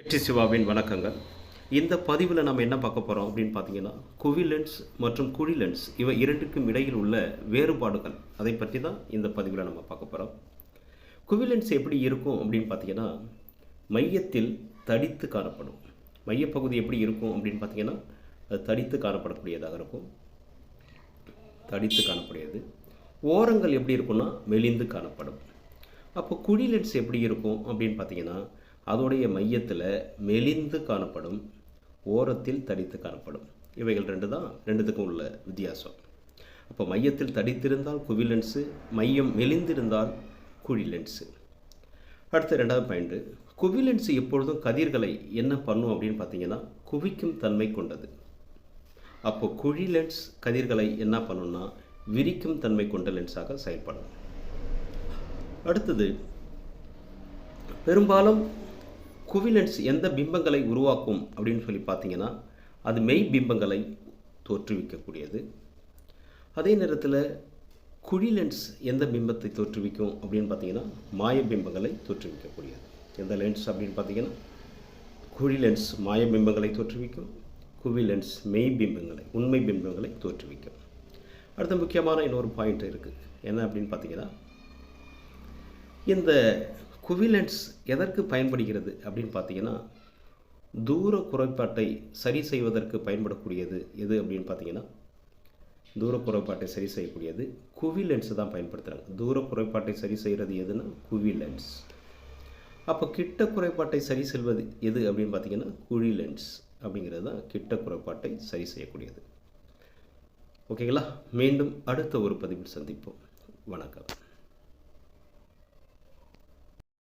வெற்றி சிவாவின் வணக்கங்கள். இந்த பதிவில் நம்ம என்ன பார்க்க போகிறோம் அப்படின்னு பார்த்தீங்கன்னா குவிலென்ஸ் மற்றும் குழி லென்ஸ் இவை இரண்டுக்கும் இடையில் உள்ள வேறுபாடுகள். அதை பற்றி தான் இந்த பதிவில் நம்ம பார்க்க போகிறோம் குவி லென்ஸ் எப்படி இருக்கும் அப்படின்னு பார்த்தீங்கன்னா மையத்தில் தடித்து காணப்படும். மையப்பகுதி எப்படி இருக்கும் அப்படின்னு பார்த்தீங்கன்னா அது தடித்து காணப்படக்கூடியதாக இருக்கும். தடித்து காணக்கூடியது. ஓரங்கள் எப்படி இருக்கும்னா மெலிந்து காணப்படும். அப்போ குழி லென்ஸ் எப்படி இருக்கும் அப்படின்னு பார்த்தீங்கன்னா அதோடைய மையத்தில் மெலிந்து காணப்படும் ஓரத்தில் தடித்து காணப்படும். இவைகள் ரெண்டு தான் ரெண்டுத்துக்கும் உள்ள வித்தியாசம். அப்போ மையத்தில் தடித்திருந்தால் குவி லென்ஸு மையம் மெலிந்திருந்தால் குழி லென்ஸு அடுத்த ரெண்டாவது பாயிண்ட்டு குவி லென்ஸு எப்பொழுதும் கதிர்களை என்ன பண்ணும் அப்படின்னு பார்த்தீங்கன்னா குவிக்கும் தன்மை கொண்டது. அப்போ குழி லென்ஸ் கதிர்களை என்ன பண்ணும்னா விரிக்கும் தன்மை கொண்ட லென்ஸாக செயல்படும். அடுத்தது பெரும்பாலும் குவி லென்ஸ் எந்த பிம்பங்களை உருவாக்கும் அப்படின்னு சொல்லி பார்த்தீங்கன்னா அது மெய் பிம்பங்களை தோற்றுவிக்கக்கூடியது. அதே நேரத்தில் குழி லென்ஸ் எந்த பிம்பத்தை தோற்றுவிக்கும் அப்படின்னு பார்த்தீங்கன்னா மாய பிம்பங்களை தோற்றுவிக்கக்கூடியது. எந்த லென்ஸ் அப்படின்னு பார்த்தீங்கன்னா குழி லென்ஸ் மாய பிம்பங்களை தோற்றுவிக்கும் குவி லென்ஸ் மெய் பிம்பங்களை உண்மை பிம்பங்களை தோற்றுவிக்கும். அடுத்த முக்கியமான இன்னொரு பாயிண்ட் இருக்குது என்ன அப்படின்னு பார்த்தீங்கன்னா இந்த குவி லென்ஸ் எதற்கு பயன்படுகிறது அப்படின்னு பார்த்தீங்கன்னா தூர குறைபாட்டை சரி செய்வதற்கு பயன்படக்கூடியது எது அப்படின்னு பார்த்தீங்கன்னா தூர குறைபாட்டை சரி செய்யக்கூடியது குவி லென்ஸ் தான் பயன்படுத்துகிறாங்க தூர குறைபாட்டை சரி செய்கிறது எதுன்னா குவி லென்ஸ் அப்போ கிட்ட குறைபாட்டை சரி செய்வது எது அப்படின்னு பார்த்தீங்கன்னா குழி லென்ஸ் அப்படிங்கிறது தான் கிட்ட குறைபாட்டை சரி செய்யக்கூடியது. ஓகேங்களா? மீண்டும் அடுத்த ஒரு பதிவில் சந்திப்போம். வணக்கம்.